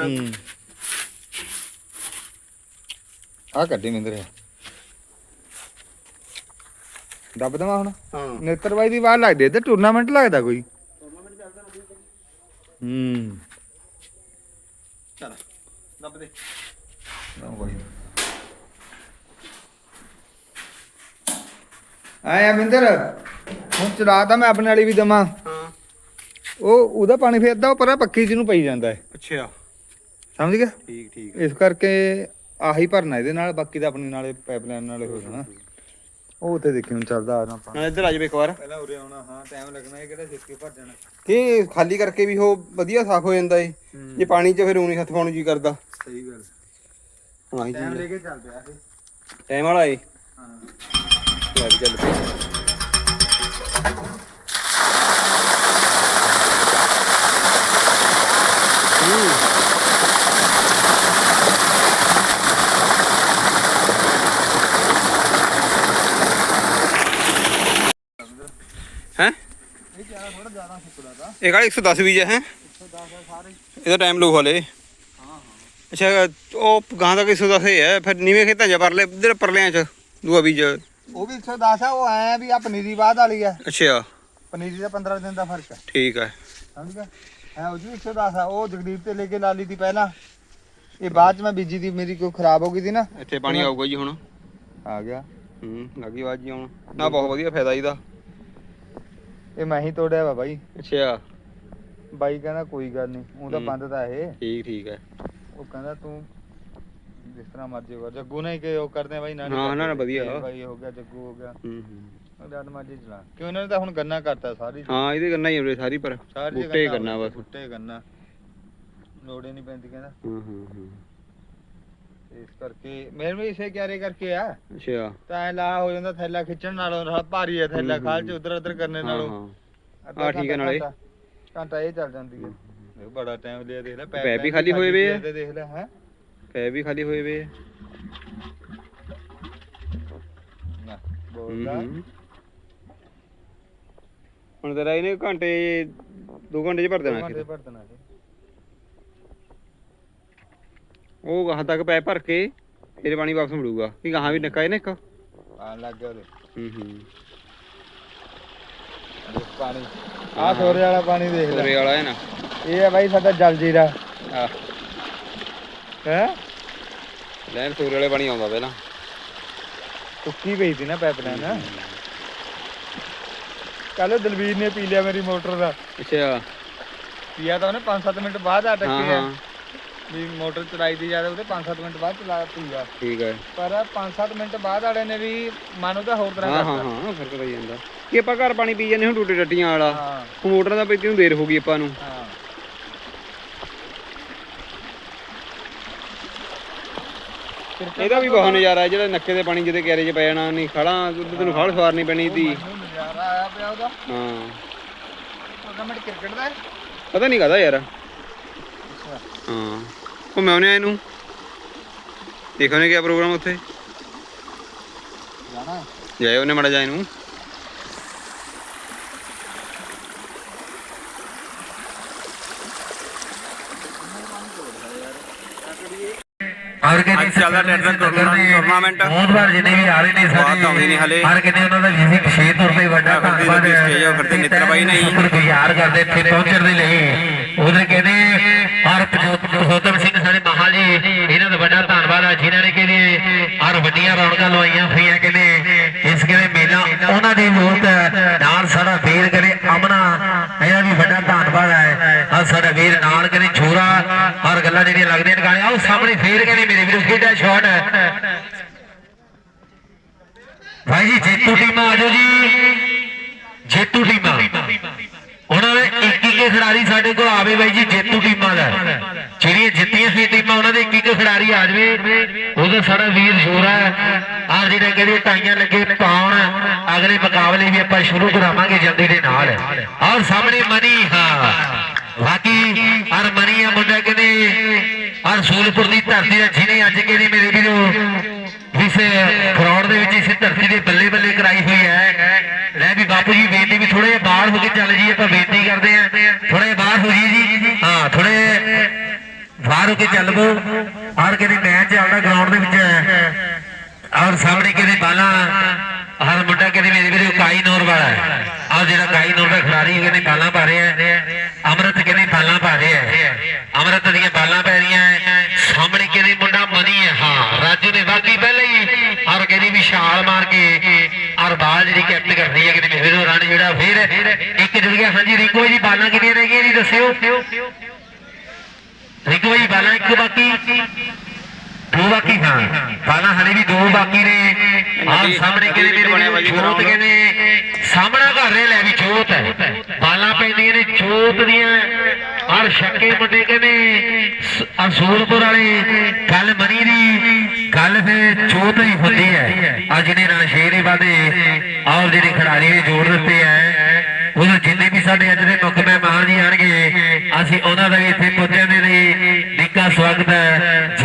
E: ਆ ਕੱਢੀ ਮਿੰਦਰ ਦੱਬ ਦਵਾਂ ਹੁਣ?
A: ਹਾਂ।
E: ਨੇਤਰ ਬਾਈ ਦੀ ਬਾਤ ਲੱਗਦੀ ਤੇ ਟੂਰਨਾਮੈਂਟ ਲੱਗਦਾ ਕੋਈ? ਹੂੰ।
A: ਚਲ ਦੱਬ ਦੇ।
E: ਆਇਆ ਮਿੰਦਰ ਹੁਣ ਚਲਾ ਤਾਂ ਮੈਂ ਆਪਣੇ ਵਾਲੀ ਵੀ ਦਵਾਂ।
A: ਹਾਂ।
E: ਉਹ ਉਹਦਾ ਪਾਣੀ ਫੇਰਦਾ ਉਹ ਪਰਾਂ ਪੱਕੀ ਜਿਹਨੂੰ ਪਈ ਜਾਂਦਾ ਹੈ।
A: ਅੱਛਾ।
E: ਸਮਝ ਗਿਆ?
A: ਠੀਕ ਠੀਕ।
E: ਇਸ ਕਰਕੇ ਆਹੀ ਭਰਨਾ ਇਹਦੇ ਨਾਲ ਬਾਕੀ ਤਾਂ ਆਪਣੀ ਨਾਲੇ ਪਾਈਪਲਾਈਨ ਨਾਲੇ ਹੋ ਜਾਣਾ। ਉਹ ਉੱਥੇ ਦੇਖੀ ਹੁਣ ਚੱਲਦਾ ਆ ਨਾ ਆਪਾਂ।
A: ਨਾਲ ਇੱਧਰ ਆ ਜਾਵੇ ਇੱਕ ਵਾਰ।
E: ਪਹਿਲਾਂ ਉਰੇ ਆਉਣਾ ਹਾਂ ਟਾਈਮ ਲੱਗਣਾ ਇਹ ਕਿਹੜਾ ਛੇਤੀ ਭਰ ਜਾਣਾ।
A: ਕਿ ਖਾਲੀ ਕਰਕੇ ਵੀ ਉਹ ਵਧੀਆ ਸਾਫ਼ ਹੋ ਜਾਂਦਾ ਏ। ਜੇ ਪਾਣੀ 'ਚ ਫਿਰ ਊਂ ਨੀ ਹੱਥ ਪਾਉਣ ਨੂੰ ਜੀ ਕਰਦਾ।
E: ਸਹੀ ਗੱਲ। ਟਾਈਮ ਲੈ ਕੇ ਚੱਲਦੇ ਆ ਇਹ।
A: ਟਾਈਮ ਵਾਲਾ ਏ।
E: ਹਾਂ।
A: ਲੈ ਚੱਲ ਪਈ ਹੈ?
E: ਇਹ ਜ਼ਿਆਦਾ
A: 110 ਬੀਜ ਹੈ ਇਹਦਾ ਟਾਈਮ ਲੋ ਹਲੇ ਅੱਛਾ, ਉਹ ਗਾਂ ਦਾ 110 ਹੀ ਹੈ, ਫਿਰ ਨੀਵੇਂ ਖੇਤਾਂ ਜਾ ਪਰਲੇ ਇੱਧਰ ਪਰਲਿਆਂ 'ਚ ਦੂਆ ਬੀਜ।
E: ਉਹ ਵੀ 110 ਆ ਉਹ ਐ ਵੀ ਆ ਪਨੀਰੀ ਬਾਅਦ ਵਾਲੀ ਆ।
A: ਅੱਛਾ।
E: ਪਨੀਰੀ ਦਾ 15 ਦਿਨ ਦਾ ਫ਼ਰਕ ਹੈ
A: ਠੀਕ ਹੈ
E: ਸਮਝ ਗਿਆ? ਐ ਉਹ ਜੀ 110 ਆ ਉਹ ਜਗਦੀਪ ਤੇ ਲੈ ਕੇ ਲਾ ਲਈ ਤੀ ਪਹਿਲਾਂ। ਇਹ ਬਾਅਦ ਚ ਮੈਂ ਬੀਜੀ ਦੀ ਮੇਰੀ ਕੋਈ ਖਰਾਬ ਹੋ ਗਈ ਸੀ ਨਾ।
A: ਇੱਥੇ ਪਾਣੀ ਆਊਗਾ ਜੀ ਹੁਣ।
E: ਆ ਗਿਆ।
A: ਹੂੰ ਲੱਗੀ ਆਵਾਜ਼ ਜੀ ਹੁਣ। ਨਾ ਬਹੁਤ ਵਧੀਆ ਫਾਇਦਾ ਇਹਦਾ
E: ਇਹ ਮੈਂ ਹੀ ਤੋੜਿਆ ਵਾ ਬਾਈ।
A: ਅੱਛਾ।
E: ਬਾਈ ਕਹਿੰਦਾ ਕੋਈ ਗੱਲ ਨਹੀਂ ਉਹ ਤਾਂ। ਬੰਦ ਤਾਂ ਇਹ।
A: ਠੀਕ ਠੀਕ ਹੈ
E: ਉਹ ਕਹਿੰਦਾ ਤੂੰ ਜਿਸ ਤਰ੍ਹਾਂ ਮਰਜ਼ੀ ਕਰ ਜੱਗੂ ਨੇ ਕਿ ਉਹ ਕਰਦੇ ਆ ਬਾਈ ਨਾਲ
A: ਹਾਂ, ਨਾ, ਨਾ, ਵਧੀਆ।
E: ਬਾਈ ਹੋ ਗਿਆ ਜੱਗੂ ਹੋ ਗਿਆ।
A: ਹੂੰ ਹੂੰ।
E: ਜਦ ਮਰਜ਼ੀ ਚਲਾ। ਕਿ ਉਹਨਾਂ ਨੇ ਤਾਂ ਹੁਣ ਗੰਨਾ ਕਰਤਾ ਸਾਰੀ
A: ਹਾਂ ਇਹਦੇ ਕਰਨਾ ਹੀ ਉਰੇ ਸਾਰੀ ਪਰ
E: ਸਾਰੀ
A: ਬੂਟੇ ਕਰਨਾ ਬਸ
E: ਬੁੱਟੇ ਗੰਨਾ। ਲੋੜੇ ਨਹੀਂ ਪੈਂਦੀ ਕਹਿੰਦਾ।
A: ਹੂੰ ਹੂੰ ਹੂੰ।
E: ਇਸ ਕਰਕੇ ਮੇਰੇ ਵੀ ਇਸੇ ਕਿਆਰੇ ਕਰਕੇ ਆ।
A: ਅੱਛਾ।
E: ਤਾਂ ਐ ਲਾ ਹੋ ਜਾਂਦਾ ਥੈਲਾ ਖਿੱਚਣ ਨਾਲੋਂ ਰਾਹ ਭਾਰੀ ਹੈ ਥੈਲਾ
A: ਹੂੰ,
E: ਖਾਲ ਚ
A: ਹੂੰ।
E: ਉਧਰ ਉਧਰ ਕਰਨੇ
A: ਹਾਂ
E: ਨਾਲੋਂ।
A: ਹਾਂ।
E: ਅੱਧਾ
A: ਆਹ ਠੀਕ ਹੈ
E: ਘੰਟਾ-
A: ਨਾਲੇ।
E: ਘੰਟਾ- ਇਹ ਚੱਲ ਜਾਂਦੀ ਹੈ ਬੜਾ ਟਾਈਮ ਲਿਆ ਦੇਖ ਲੈ
A: ਪੈਪ ਵੀ ਖਾਲੀ ਹੋਏ ਵੇ ਆ।
E: ਦੇਖ ਲੈ ਹੈ।
A: ਪੈ ਵੀ ਖਾਲੀ ਹੋਏ ਵੇ।
E: ਨਾ ਬੋਲਦਾ।
A: ਹੁਣ ਤੇਰਾ ਇਹਨੇ ਘੰਟੇ 2 ਘੰਟੇ ਚ ਭਰ ਦੇਣਾ
E: ਘੰਟੇ
A: ਕਿਤੇ
E: ਭਰ ਦੇਣਾ ਇਹ।
A: ਉਹ ਗਾਹਾਂ ਤੱਕ ਪੈ ਭਰ ਕੇ ਫਿਰ ਪਾਣੀ ਵਾਪਸ ਮੁੜੂਗਾ ਕਿ ਗਾਹਾਂ ਵੀ ਨੱਕਾ ਇਹਨੇ ਇੱਕ।
E: ਆਉਣ ਲੱਗ ਗਿਆ ਉਹਦੇ
A: ਹੂੰ ਹੂੰ।
E: ਦੇਖ ਪਾਣੀ। ਆਹ ਸੋਰੇ ਵਾਲਾ ਪਾਣੀ ਦੇਖ ਲੈ।
A: ਉਰੇ ਵਾਲਾ ਹੈ ਨਾ।
E: ਇਹ ਹੈ ਬਾਈ ਸਾਡਾ ਜਲ ਜੀਰਾ।
A: ਆ
E: ਹੈ?
A: ਲੈਣ ਸੂਰ ਵਾਲੇ ਪਾਣੀ ਆਉਂਦਾ ਪਹਿਲਾਂ।
E: ਪਈ ਸੀ ਨਾ ਪਾਈਪਲਾਈਨ ਕੱਲ ਦਲਵੀਰ ਨੇ ਪੀ ਲਿਆ ਮੇਰੀ ਮੋਟਰ ਦਾ।
A: ਅੱਛਾ।
E: ਪੀਆ ਤਾਂ ਉਹਨੇ 5-7 ਮਿੰਟ ਬਾਅਦ ਆ
A: ਹਾਂ
E: ਟੱਕੇ ਆ।
A: ਹਾਂ।
E: ਵੀ ਮੋਟਰ ਚਲਾਈ ਦੀ ਜ਼ਿਆਦਾ ਉਹਦੇ 5-7 ਮਿੰਟ ਬਾਅਦ ਚਲਾ ਪੀਆ
A: ਠੀਕ ਹੈ
E: ਪਰ 5-7 ਮਿੰਟ ਬਾਅਦ ਵਾਲੇ ਨੇ ਵੀ ਮਨ ਉਹਦਾ ਹੋਰ ਤਰ੍ਹਾਂ
A: ਹਾਂ ਹਾਂ
E: ਕਰਤਾ।
A: ਹਾਂ ਫ਼ਰਕ ਪਈ ਜਾਂਦਾ। ਕਿ ਆਪਾਂ ਘਰ ਪਾਣੀ ਪੀ ਜਾਂਦੇ ਹੁਣ ਟੂਟੇ ਟੱਟੀਆਂ ਵਾਲਾ। ਮੋਟਰ ਦਾ ਪੀਤੀ ਨੂੰ ਦੇਰ ਹੋ ਗਈ ਆਪਾਂ ਨੂੰ।
E: ਹਾਂ।
A: ਇਹਦਾ ਵੀ ਬਹੁਤ ਨਜ਼ਾਰਾ ਹੈ ਜਿਹੜਾ ਨੱਕੇ ਦੇ ਪਾਣੀ ਜਿਹਦੇ ਕਿਆਰੇ 'ਚ ਪੈ ਜਾਣਾ ਨਹੀਂ ਖੜਾ ਉੱਧਰ ਤੈਨੂੰ ਖਾਲ ਸਵਾਰਨੀ ਪੈਣੀ ਤੀ
E: ਮੈਨੂੰ ਨਜ਼ਾਰਾ ਆਇਆ ਪਿਆ ਉਹਦਾ।
A: ਹਾਂ।
E: ਟੂਰਨਾਮੈਂਟ ਕ੍ਰਿਕਟ ਦਾ ਹੈ।
A: ਪਤਾ ਨਹੀਂ ਕਾਹਦਾ ਯਾਰ। ਹਾਂ। ਉਹ ਮੈਂ ਉਹਨੇ ਇਹਨੂੰ? ਦੇਖੋ ਨੇ ਕੀ ਪ੍ਰੋਗਰਾਮ ਉੱਥੇ?
E: ਜਾਣਾ।
A: ਜਾਏ ਉਹਨੇ ਮੜਾ ਜਾ ਇਹਨੂੰ?
G: ਟੂਰਨਾਮੈਂਟ
A: ਚੱਲਦਾ ਟੈਟਰਨ ਟੂਰਨਾਮੈਂਟ
G: ਬਹੁਤ ਵਾਰ ਜਿੰਨੇ ਵੀ ਆ ਰਹੇ ਨੇ ਸਾਡੇ
A: ਆਉਂਦੇ ਨੇ ਹਲੇ।
G: ਹਰ ਕਿਤੇ ਉਹਨਾਂ ਦਾ ਵਿਜ਼ਿਟ ਸ਼ੇਅਰ ਤੌਰ ਤੇ ਵੱਡਾ ਧੰਨਵਾਦ
A: ਹੈ ਕਰਦੇ ਨਿਤਰ ਬਾਈ ਨਹੀਂ।
G: ਗੁਜ਼ਾਰ ਕਰਦੇ ਇੱਥੇ ਪਹੁੰਚਣ ਦੇ ਲਈ। ਉਹਦੇ ਕਹਿੰਦੇ ਹਰ ਪਜੋਤਮ ਸਿੰਘ ਸਾਡੇ ਮਹਾਲੀ ਇਹਨਾਂ ਦਾ ਵੱਡਾ ਧੰਨਵਾਦ ਹੈ ਜਿਨ੍ਹਾਂ ਨੇ ਕਹਿੰਦੇ ਹਰ ਵੱਡੀਆਂ ਰੌਣਕਾਂ ਲਵਾਈਆਂ ਹੋਈਆਂ ਕਹਿੰਦੇ। ਇਸ ਕਹਿੰਦੇ ਮੇਲਾ ਉਹਨਾਂ ਦੀ ਮੋਹਤ ਨਾਲ ਸਾਡਾ ਵੀਰ ਕਰੇ ਅਮਨਾ ਇਹਦਾ ਵੀ ਵੱਡਾ ਧੰਨਵਾਦ ਹੈ। ਆ ਸਾਡਾ ਵੀਰ ਨਾਲ ਕਰੇ ਛੋਰਾ ਹਰ ਗੱਲਾਂ ਜਿਹੜੀਆਂ ਲੱਗਦੀਆਂ ਨੇ ਗਾਣੇ ਆਓ ਸਾਹਮਣੇ ਫੇਰ ਕਹਿੰਦੇ ਮੇਰੇ ਵੀਰੋ ਕਿਹੜਾ ਸ਼ਾਟ ਭਾਈ ਜੀ, ਜੇਤੂ ਟੀਮਾਂ ਆ ਜੀ। ਜੇਤੂ ਟੀਮਾਂ। ਉਹਨਾਂ ਦੇ ਇੱਕ ਇੱਕ ਖਿਡਾਰੀ ਸਾਡੇ ਕੋਲ ਆਵੇ ਬਾਈ ਜੀ, ਜੇਤੂ ਟੀਮਾਂ ਦਾ। ਜਿਹੜੀਆਂ ਜਿੱਤੀਆਂ ਸੀ ਟੀਮਾਂ, ਉਹਨਾਂ ਦੇ ਇੱਕ ਇੱਕ ਖਿਡਾਰੀ ਆ ਜਾਵੇ। ਉਹਦਾ ਸਾਡਾ ਵੀਰ ਜੋਰਾ ਆ। ਜਿਹੜੇ ਕਹਿੰਦੇ ਟਾਈਆਂ ਲੱਗੇ ਪਾਉਣ, ਅਗਲੇ ਮੁਕਾਬਲੇ ਵੀ ਆਪਾਂ ਸ਼ੁਰੂ ਕਰਾਵਾਂਗੇ ਜਲਦੀ ਦੇ ਨਾਲ। ਔਰ ਸਾਹਮਣੇ ਮਨੀ, ਹਾਂ। ਬਾਕੀ ਹਰ ਮੁੰਡਾ ਕਹਿੰਦੇ, ਹਰ ਦੀ ਧਰਤੀ ਦਾ ਜਿਹਨੇ ਅੱਜ ਕਹਿੰਦੇ ਮੇਰੇ ਵੀਰੋ ਇਸ ਗਰਾਊਂਡ ਦੇ ਵਿੱਚ ਇਸੇ ਧਰਤੀ ਦੇ ਬੱਲੇ ਬੱਲੇ ਕਰਾਈ ਹੋਈ ਹੈ। ਲੈ ਵੀ ਬਾਪੂ ਜੀ, ਬੇਨਤੀ ਵੀ ਥੋੜੇ ਜਿਹਾ ਬਾਹਰ ਹੋ ਕੇ ਚੱਲ ਜੀ ਆਪਾਂ ਬੇਨਤੀ ਕਰਦੇ ਆ ਥੋੜੇ ਜਿਹਾ ਬਾਹਰ ਹੋ ਜੀ ਜੀ। ਹਾਂ ਥੋੜੇ ਬਾਹਰ ਹੋ ਕੇ ਚੱਲ ਪੋ ਔਰ ਕਹਿੰਦੇ ਮੈਚ ਚੱਲਦਾ ਗਰਾਊਂਡ ਦੇ ਵਿੱਚ ਔਰ ਸਾਹਮਣੇ ਕਹਿੰਦੇ ਬਾਲਾਂ ਹਰ ਮੁੰਡਾ ਕਹਿੰਦੇ ਮੇਰੇ ਵੀਰੇ ਕਾਈ ਨੌਰ ਵਾਲਾ ਹੈ। ਜਿਹੜਾ ਕਾਈ ਨੌਰ ਦਾ ਖਿਡਾਰੀ ਕਹਿੰਦੇ ਬਾਲਾਂ ਪਾ ਰਿਹਾ ਅਮਰਤ ਕਹਿੰਦੇ ਬਾਲਾਂ ਪਾ ਰਿਹਾ ਹੈ। ਅਮਰਤ ਦੀਆਂ ਬਾਲਾਂ ਪੈ ਰਹੀਆਂ ਸਾਹਮਣੇ ਕਹਿੰਦੇ ਮੁੰਡਾ ਮਨੀ ਹੈ, ਹਾਂ, ਰਾਜੂ ਨੇ ਵਾਕੀ ਪਹਿਲਾਂ ਹੀ ਔਰ ਕਹਿੰਦੀ ਵੀ ਛਾਲ ਮਾਰ ਕੇ ਔਰ ਬਾਲ ਜਿਹੜੀ ਕੈਪਟ ਕਰਦੀ ਹੈ, ਕਹਿੰਦੇ ਮੇਰੇ ਵੀਰੋ ਰਨ ਜਿਹੜਾ ਫਿਰ ਇੱਕ ਜੁੜ ਗਿਆ ਹਾਂਜੀ, ਰਿੰਕੋ ਜੀ ਬਾਲਾਂ ਕਿੰਨੀਆਂ ਰਹਿ ਗਈਆਂ ਜੀ, ਦੱਸਿਓ। ਰਿੰਕੋ ਜੀ ਬਾਲਾਂ ਇੱਕ ਬਾਕੀ। ਬਾਕੀ ਹਾਂ। ਬਾਲਾਂ ਹਲੇ ਵੀ ਦੋ ਬਾਕੀ ਨੇ। ਆਹ ਸਾਹਮਣੇ ਕਹਿੰਦੇ
A: ਵਿੱਚ ਬਣਿਆ ਜੀ
G: ਜੋਤ। ਕਹਿੰਦੇ ਸਾਹਮਣਾ ਕਰ ਰਹੇ ਲੈ ਵੀ ਜੋਤ ਹੈ। ਬਾਲਾਂ ਪੈਂਦੀਆਂ ਨੇ ਜੋਤ ਦੀਆਂ। ਔਰ ਸ਼ੱਕੇ ਮੁੰਡੇ ਕਹਿੰਦੇ ਅਸੂਲਪੁਰ ਵਾਲੇ। ਗੱਲ ਮਨੀ ਦੀ। ਗੱਲ ਫੇ ਜੋਤ ਹੀ ਹੁੰਦੀ ਹੈ। ਆ ਜਿਹੜੇ ਨਾਲ ਸ਼ੇਰੇ ਵਾਦੇ ਔਰ ਜਿਹੜੇ ਖਿਡਾਰੀ ਨੇ ਜੋੜ ਦਿੱਤੇ ਹੈ ਉਹ ਜਿੰਨੇ ਵੀ ਸਾਡੇ ਅੱਜ ਦੇ ਮੁੱਖ ਮਹਿਮਾਨ ਜੀ ਆਣਗੇ ਅਸੀਂ ਉਹਨਾਂ ਦਾ ਵੀ ਇੱਥੇ ਪਹੁੰਚਣ ਦੇ ਲਈ ਨਿੱਘਾ ਸਵਾਗਤ ਹੈ।